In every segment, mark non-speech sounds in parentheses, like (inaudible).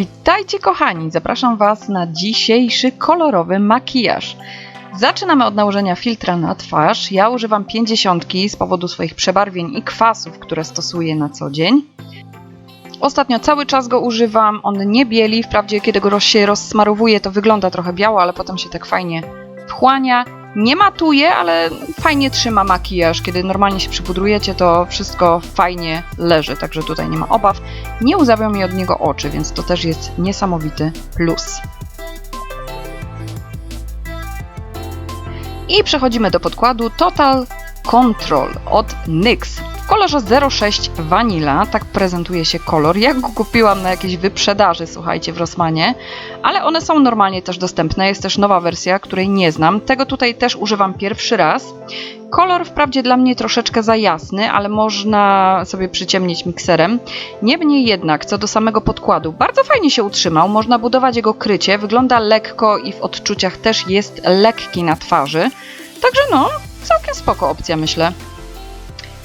Witajcie kochani, zapraszam Was na dzisiejszy kolorowy makijaż. Zaczynamy od nałożenia filtra na twarz. Ja używam 50 z powodu swoich przebarwień i kwasów, które stosuję na co dzień. Ostatnio cały czas go używam, on nie bieli, wprawdzie kiedy go się rozsmarowuje to wygląda trochę biało, ale potem się tak fajnie wchłania. Nie matuje, ale fajnie trzyma makijaż. Kiedy normalnie się przypudrujecie, to wszystko fajnie leży, także tutaj nie ma obaw. Nie łzawią mi od niego oczy, więc to też jest niesamowity plus. I przechodzimy do podkładu Total Control od NYX. Kolorze 06 Vanilla, tak prezentuje się kolor. Ja go kupiłam na jakiejś wyprzedaży, słuchajcie, w Rossmanie, ale one są normalnie też dostępne. Jest też nowa wersja, której nie znam. Tego tutaj też używam pierwszy raz. Kolor wprawdzie dla mnie troszeczkę za jasny, ale można sobie przyciemnić mikserem. Niemniej jednak, co do samego podkładu, bardzo fajnie się utrzymał. Można budować jego krycie, wygląda lekko i w odczuciach też jest lekki na twarzy. Także no, całkiem spoko opcja, myślę.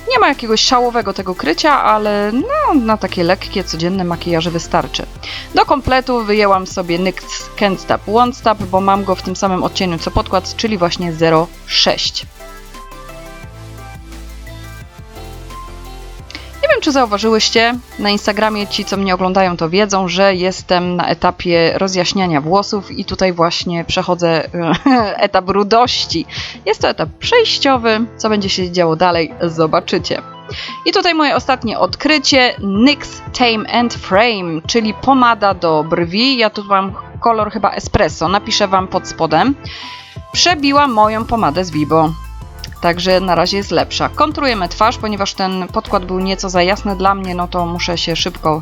Nie ma jakiegoś szałowego tego krycia, ale no, na takie lekkie, codzienne makijaże wystarczy. Do kompletu wyjęłam sobie NYX Can't Stop Won't Stop, bo mam go w tym samym odcieniu co podkład, czyli właśnie 06. czy zauważyłyście, na Instagramie ci, co mnie oglądają, to wiedzą, że jestem na etapie rozjaśniania włosów i tutaj właśnie przechodzę (laughs) etap rudości. Jest to etap przejściowy, co będzie się działo dalej, zobaczycie. I tutaj moje ostatnie odkrycie, NYX Tame and Frame, czyli pomada do brwi. Ja tu mam kolor chyba espresso, napiszę Wam pod spodem. Przebiła moją pomadę z Vibo. Także na razie jest lepsza. Konturujemy twarz, ponieważ ten podkład był nieco za jasny dla mnie, no to muszę się szybko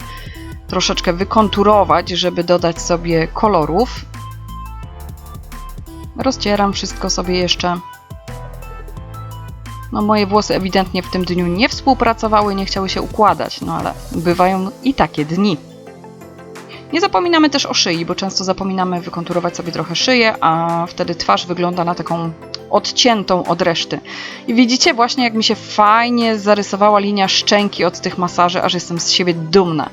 troszeczkę wykonturować, żeby dodać sobie kolorów. Rozcieram wszystko sobie jeszcze. No moje włosy ewidentnie w tym dniu nie współpracowały, nie chciały się układać, no ale bywają i takie dni. Nie zapominamy też o szyi, bo często zapominamy wykonturować sobie trochę szyję, a wtedy twarz wygląda na taką odciętą od reszty. I widzicie właśnie, jak mi się fajnie zarysowała linia szczęki od tych masaży, aż jestem z siebie dumna.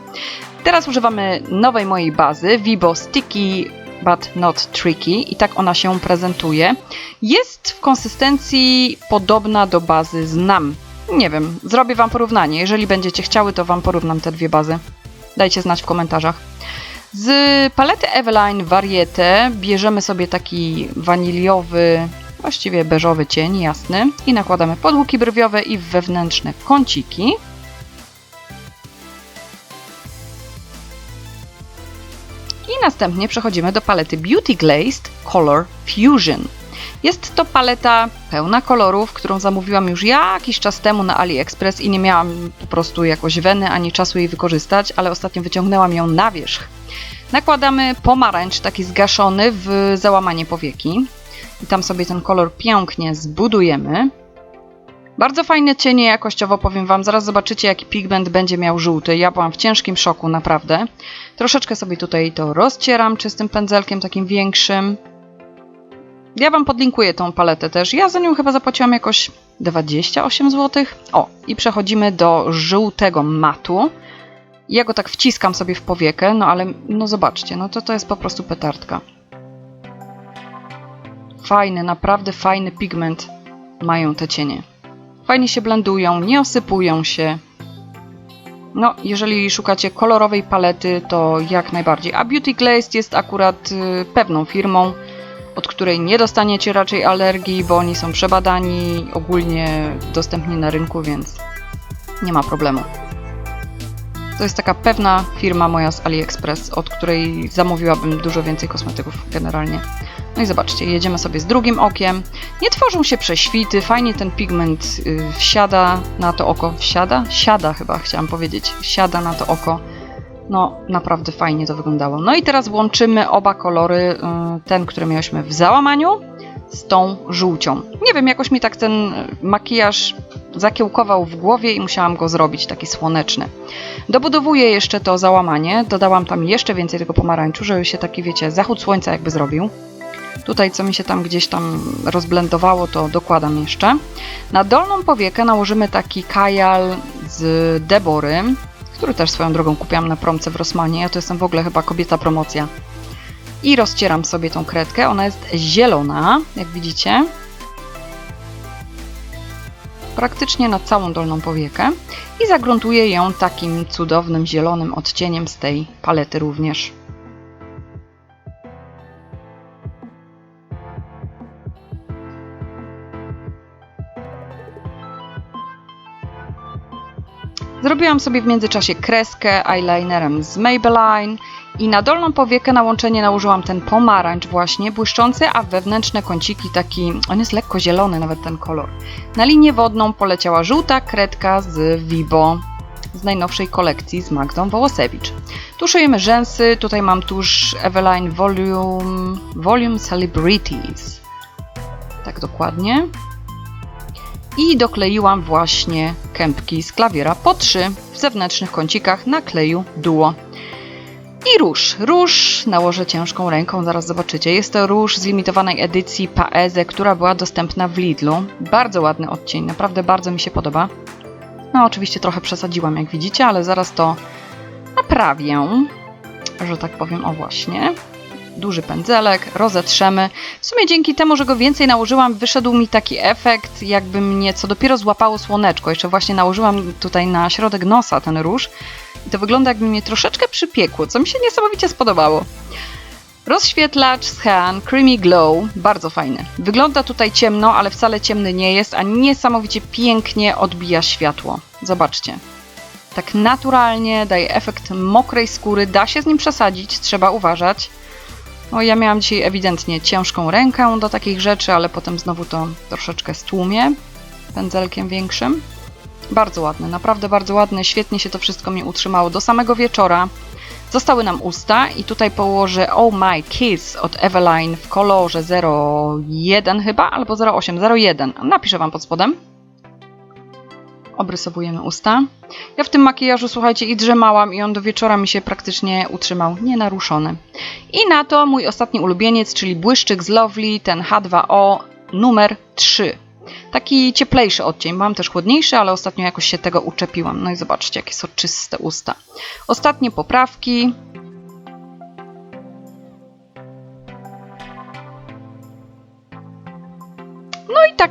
Teraz używamy nowej mojej bazy, Vibo Sticky But Not Tricky i tak ona się prezentuje. Jest w konsystencji podobna do bazy Znam. Nie wiem, zrobię Wam porównanie. Jeżeli będziecie chciały, to Wam porównam te dwie bazy. Dajcie znać w komentarzach. Z palety Eveline Variete bierzemy sobie taki waniliowy, właściwie beżowy cień, jasny i nakładamy pod łuki brwiowe i wewnętrzne kąciki. I następnie przechodzimy do palety Beauty Glazed Color Fusion. Jest to paleta pełna kolorów, którą zamówiłam już jakiś czas temu na AliExpress i nie miałam po prostu jakoś weny ani czasu jej wykorzystać, ale ostatnio wyciągnęłam ją na wierzch. Nakładamy pomarańcz taki zgaszony w załamanie powieki i tam sobie ten kolor pięknie zbudujemy. Bardzo fajne cienie jakościowo, powiem Wam. Zaraz zobaczycie, jaki pigment będzie miał żółty. Ja byłam w ciężkim szoku, naprawdę. Troszeczkę sobie tutaj to rozcieram czystym pędzelkiem, takim większym. Ja Wam podlinkuję tą paletę też. Ja za nią chyba zapłaciłam jakoś 28 zł. O, i przechodzimy do żółtego matu. Ja go tak wciskam sobie w powiekę, no ale no zobaczcie, no to to jest po prostu petardka. Fajny, naprawdę fajny pigment mają te cienie. Fajnie się blendują, nie osypują się. No, jeżeli szukacie kolorowej palety, to jak najbardziej. A Beauty Glazed jest akurat y, pewną firmą, od której nie dostaniecie raczej alergii, bo oni są przebadani, ogólnie dostępni na rynku, więc nie ma problemu. To jest taka pewna firma moja z AliExpress, od której zamówiłabym dużo więcej kosmetyków generalnie. No i zobaczcie, jedziemy sobie z drugim okiem. Nie tworzą się prześwity, fajnie ten pigment y, wsiada na to oko. Wsiada? Siada chyba, chciałam powiedzieć. Siada na to oko. No, naprawdę fajnie to wyglądało. No i teraz łączymy oba kolory, y, ten, który mieliśmy w załamaniu, z tą żółcią. Nie wiem, jakoś mi tak ten makijaż zakiełkował w głowie i musiałam go zrobić taki słoneczny. Dobudowuję jeszcze to załamanie, dodałam tam jeszcze więcej tego pomarańczu, żeby się taki, wiecie, zachód słońca jakby zrobił. Tutaj, co mi się tam gdzieś tam rozblendowało, to dokładam jeszcze. Na dolną powiekę nałożymy taki kajal z Debory, który też swoją drogą kupiłam na promce w Rossmanie. Ja to jestem w ogóle chyba kobieta promocja. I rozcieram sobie tą kredkę. Ona jest zielona, jak widzicie. Praktycznie na całą dolną powiekę. I zagruntuję ją takim cudownym zielonym odcieniem z tej palety również. Zrobiłam sobie w międzyczasie kreskę eyelinerem z Maybelline i na dolną powiekę na łączenie nałożyłam ten pomarańcz właśnie, błyszczący, a wewnętrzne kąciki taki, on jest lekko zielony nawet ten kolor. Na linię wodną poleciała żółta kredka z Vibo z najnowszej kolekcji z Magdą Wołosewicz. Tuszujemy rzęsy, tutaj mam tusz Eveline Volume, Volume Celebrities. Tak dokładnie i dokleiłam właśnie kępki z klawiera po trzy w zewnętrznych kącikach na kleju duo. I róż. Róż nałożę ciężką ręką, zaraz zobaczycie. Jest to róż z limitowanej edycji Paeze, która była dostępna w Lidlu. Bardzo ładny odcień, naprawdę bardzo mi się podoba. No oczywiście trochę przesadziłam, jak widzicie, ale zaraz to naprawię, że tak powiem, o właśnie duży pędzelek, rozetrzemy. W sumie dzięki temu, że go więcej nałożyłam, wyszedł mi taki efekt, jakby mnie co dopiero złapało słoneczko. Jeszcze właśnie nałożyłam tutaj na środek nosa ten róż i to wygląda jakby mnie troszeczkę przypiekło, co mi się niesamowicie spodobało. Rozświetlacz z Han Creamy Glow, bardzo fajny. Wygląda tutaj ciemno, ale wcale ciemny nie jest, a niesamowicie pięknie odbija światło. Zobaczcie. Tak naturalnie daje efekt mokrej skóry, da się z nim przesadzić, trzeba uważać. No, ja miałam dzisiaj ewidentnie ciężką rękę do takich rzeczy, ale potem znowu to troszeczkę stłumię pędzelkiem większym. Bardzo ładny, naprawdę bardzo ładny. Świetnie się to wszystko mi utrzymało do samego wieczora. Zostały nam usta i tutaj położę Oh My Kiss od Eveline w kolorze 01 chyba, albo 08, 01. Napiszę Wam pod spodem. Obrysowujemy usta. Ja w tym makijażu, słuchajcie, i drzemałam i on do wieczora mi się praktycznie utrzymał nienaruszony. I na to mój ostatni ulubieniec, czyli błyszczyk z Lovely, ten H2O numer 3. Taki cieplejszy odcień. Mam też chłodniejszy, ale ostatnio jakoś się tego uczepiłam. No i zobaczcie, jakie soczyste usta. Ostatnie poprawki.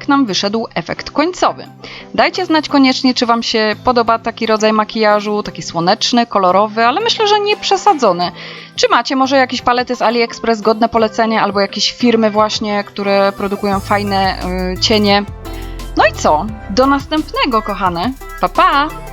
Nam wyszedł efekt końcowy. Dajcie znać koniecznie, czy Wam się podoba taki rodzaj makijażu, taki słoneczny, kolorowy, ale myślę, że nie przesadzony. Czy macie może jakieś palety z AliExpress godne polecenia, albo jakieś firmy właśnie, które produkują fajne yy, cienie? No i co? Do następnego, kochane. Pa pa!